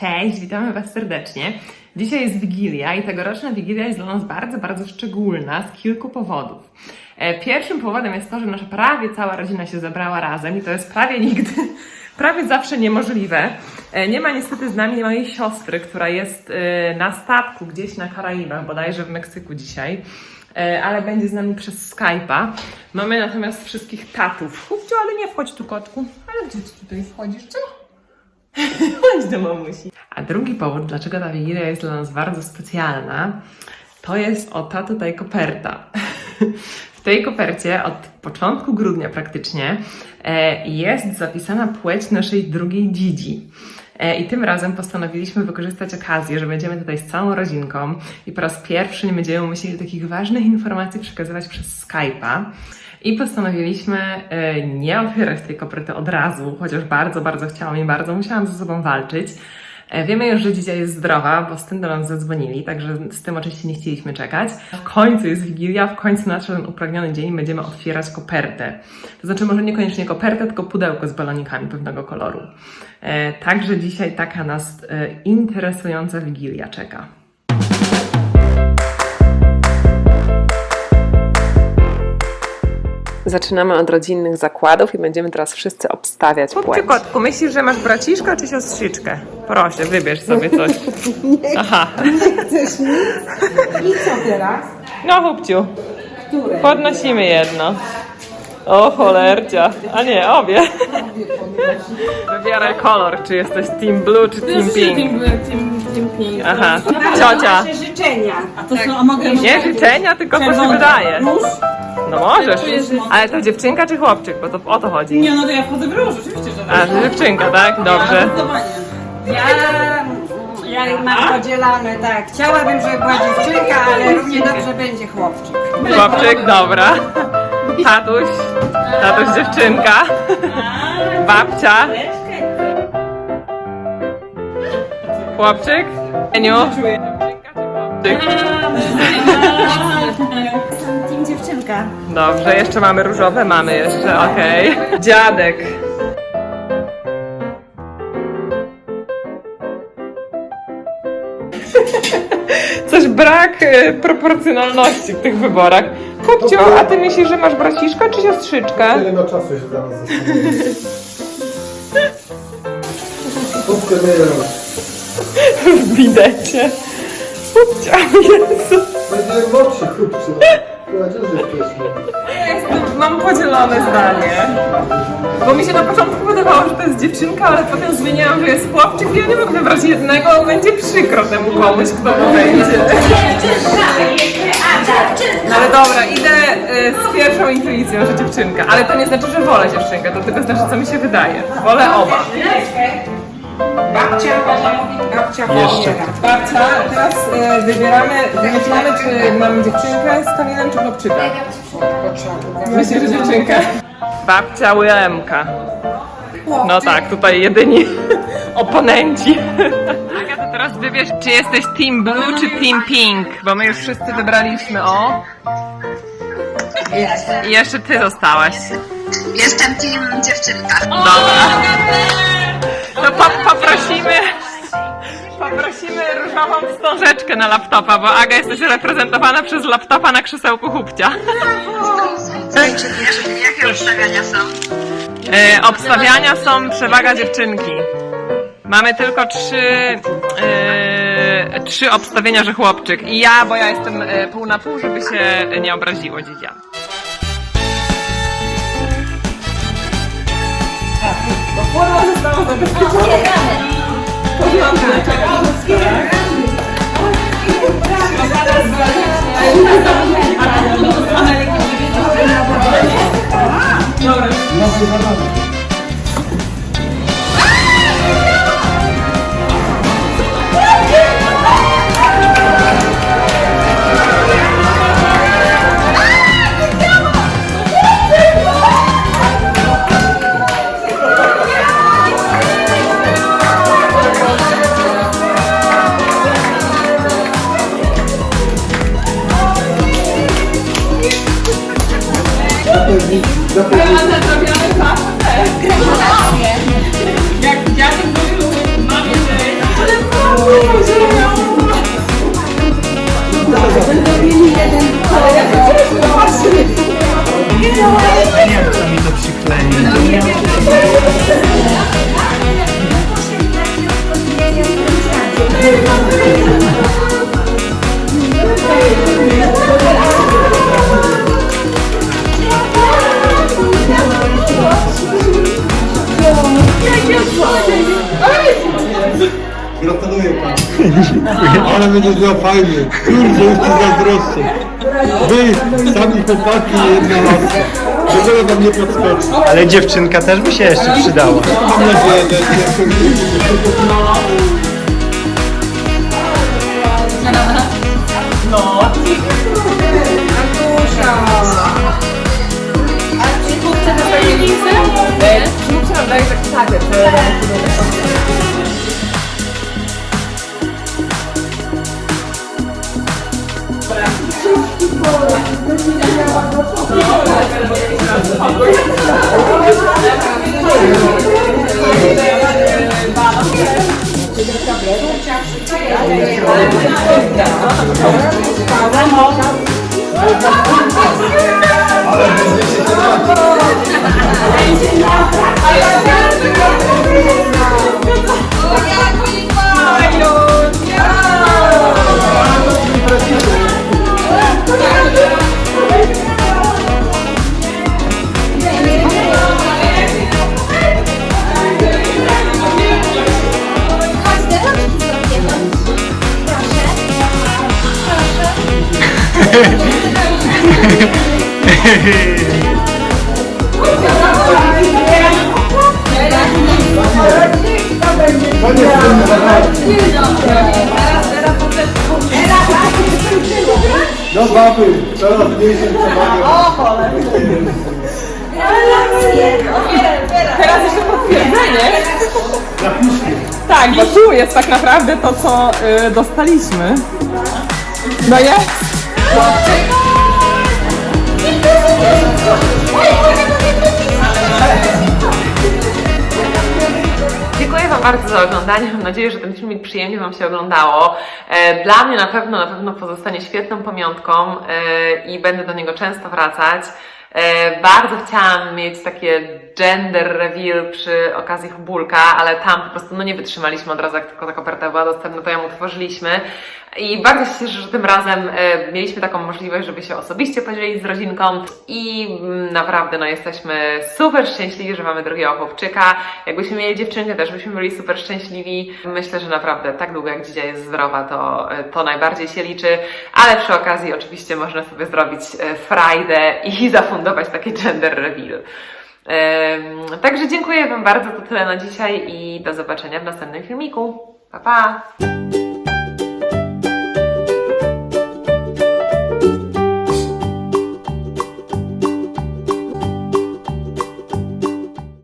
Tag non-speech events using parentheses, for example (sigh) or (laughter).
Cześć, witamy Was serdecznie. Dzisiaj jest Wigilia i tegoroczna Wigilia jest dla nas bardzo, bardzo szczególna z kilku powodów. E, Pierwszym powodem jest to, że nasza prawie cała rodzina się zebrała razem i to jest prawie nigdy, (laughs) prawie zawsze niemożliwe. E, Nie ma niestety z nami mojej siostry, która jest e, na statku gdzieś na Karaibach, bodajże w Meksyku dzisiaj. Ale będzie z nami przez Skype'a. Mamy natomiast wszystkich tatów. Chłopciu, ale nie wchodź tu kotku. Ale gdzie ty tutaj wchodzisz, co? (laughs) Chodź do mamusi. A drugi powód, dlaczego ta Wigilia jest dla nas bardzo specjalna, to jest oto tutaj koperta. (laughs) W tej kopercie od początku grudnia praktycznie e, jest zapisana płeć naszej drugiej dzidzi. E, I tym razem postanowiliśmy wykorzystać okazję, że będziemy tutaj z całą rodzinką i po raz pierwszy nie będziemy musieli takich ważnych informacji przekazywać przez Skype'a. I postanowiliśmy e, nie otwierać tej koperty od razu, chociaż bardzo, bardzo chciałam i bardzo musiałam ze sobą walczyć. E, Wiemy już, że dzisiaj jest zdrowa, bo z tym do nas zadzwonili, także z tym oczywiście nie chcieliśmy czekać. W końcu jest Wigilia, w końcu nadszedł ten upragniony dzień będziemy otwierać kopertę. To znaczy może niekoniecznie kopertę, tylko pudełko z balonikami pewnego koloru. E, Także dzisiaj taka nas e, interesująca Wigilia czeka. Zaczynamy od rodzinnych zakładów i będziemy teraz wszyscy obstawiać płeć. kotku, myślisz, że masz braciszka czy siostrzyczkę? Proszę, wybierz sobie (laughs) coś. Aha. I co teraz? No, chłopciu, Które? podnosimy jedno. O, cholercia. A nie, obie. Wybieraj kolor, czy jesteś team blue, czy team pink. Aha. Ciocia. Nasze życzenia. A to są, a mogę Nie życzenia, tylko co się wydaje. Róż? No możesz. Ale to dziewczynka czy chłopczyk? Bo to o to chodzi. Nie, no to ja wchodzę w róż, oczywiście, że A, to dziewczynka, tak? Dobrze. Zdecydowanie. Ja, ja mam podzielane, tak. Chciałabym, żeby była dziewczynka, ale równie dobrze będzie chłopczyk. Chłopczyk, dobra. Tatuś, tatuś dziewczynka. Babcia. Chłopczyk. Eniu. Dziewczynka czy chłopczyk? Dobrze, jeszcze mamy różowe, mamy jeszcze, okej. Dziadek. Coś brak e, proporcjonalności w tych wyborach. Kupcio, a ty myślisz, że masz braciszka czy siostrzyczkę? Tyle na czasu się za nas zastanowimy. Kupkę myją. W bidecie. Kupcio, Jezu. Będzie młodszy chłopcy. Mam podzielone zdanie. Bo mi się na początku wydawało, że to jest dziewczynka, ale potem zmieniałam, że jest chłopczyk i ja nie mogę wybrać jednego, będzie przykro temu komuś, kto to będzie. No ale dobra, idę y, z pierwszą intuicją, że dziewczynka. Ale to nie znaczy, że wolę dziewczynkę, to tylko znaczy, co mi się wydaje. Wolę oba. Babcia, babcia Jeszcze. Babcia, teraz y, wybieramy, wymyślamy, czy mamy dziewczynkę z Kamilem, czy chłopczyka. Myślę, że dziewczynkę. Babcia Łylemka. No tak, tutaj jedyni (laughs) oponenci. Aga, to teraz wybierz, czy jesteś Team Blue, czy Team Pink, bo my już wszyscy wybraliśmy, o. I jeszcze ty zostałaś. Jestem team dziewczynka. Dobra. To po, poprosimy, poprosimy różową wstążeczkę na laptopa, bo Aga jesteś reprezentowana przez laptopa na krzesełku chłopcia. Czyli jakie- ustawiania są? E, obstawiania są przewaga dziewczynki. Mamy tylko trzy, e, trzy obstawienia, że chłopczyk. I ja, bo ja jestem e, pół na pół, żeby się nie obraziło Por vos estamos en el No, no, no. Gratuluję panu. Ale będzie miał fajnie. Kurde, już ci zazdroszczę. Wy, sami chłopaki i jedna laska. Dlaczego tam nie podskoczy? Ale dziewczynka też by się jeszcze przydała. Mam nadzieję, że nie 아. No baby, coraz mniejsze przewagę. Teraz jeszcze potwierdzenie. Tak, bo tu jest tak naprawdę to, co y, dostaliśmy. No jest. Dziękuję bardzo za oglądanie. Mam nadzieję, że ten filmik przyjemnie Wam się oglądało. E, Dla mnie na pewno, na pewno pozostanie świetną pamiątką e, i będę do niego często wracać. E, Bardzo chciałam mieć takie gender reveal przy okazji Hubulka, ale tam po prostu no nie wytrzymaliśmy od razu, jak tylko ta koperta była dostępna, to ją utworzyliśmy. I bardzo się cieszę, że tym razem e, mieliśmy taką możliwość, żeby się osobiście podzielić z rodzinką i mm, naprawdę no, jesteśmy super szczęśliwi, że mamy drugiego chłopczyka. Jakbyśmy mieli dziewczynkę, też byśmy byli super szczęśliwi. Myślę, że naprawdę tak długo jak dzidzia jest zdrowa, to, e, to najbardziej się liczy, ale przy okazji oczywiście można sobie zrobić e, frajdę i (laughs) zafundować taki gender reveal. Także dziękuję Wam bardzo, to tyle na dzisiaj i do zobaczenia w następnym filmiku. Pa, pa!